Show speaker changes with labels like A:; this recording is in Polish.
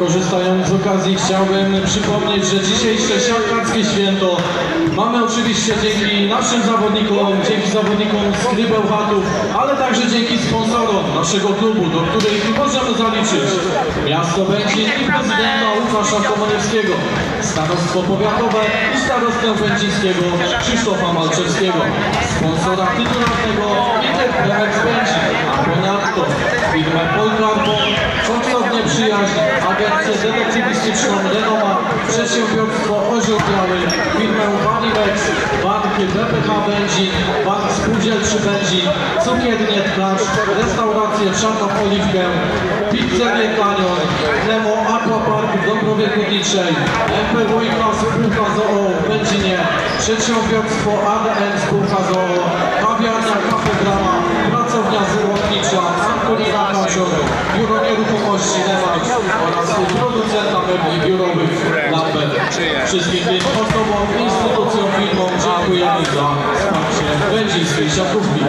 A: korzystając z okazji chciałbym przypomnieć, że dzisiejsze siatkarskie święto mamy oczywiście dzięki naszym zawodnikom, dzięki zawodnikom z gry Bełchatów, ale także dzięki sponsorom naszego klubu, do których możemy zaliczyć miasto Będzin i prezydenta Łukasza Komoniewskiego, starostwo powiatowe i starostwo będzińskiego Krzysztofa Malczewskiego, sponsora tytularnego Interprex Będzin, agencję detektywistyczną Renoma, przedsiębiorstwo Orzeł Biały, firmę Vanilex, bank BPH Będzin, bank Spółdzielczy Będzin, cukiernię Tkarz, restaurację Czarną Oliwkę, pizzerię Kanion, Nemo Aquapark w Dąbrowie Górniczej, MP Wójka Spółka ZOO w Będzinie, przedsiębiorstwo ADN Spółka ZOO, Nemax oraz producenta mebli biurowych Lambert. Wszystkim tym osobom, instytucjom, firmom dziękujemy za wsparcie będzińskiej siatkówki.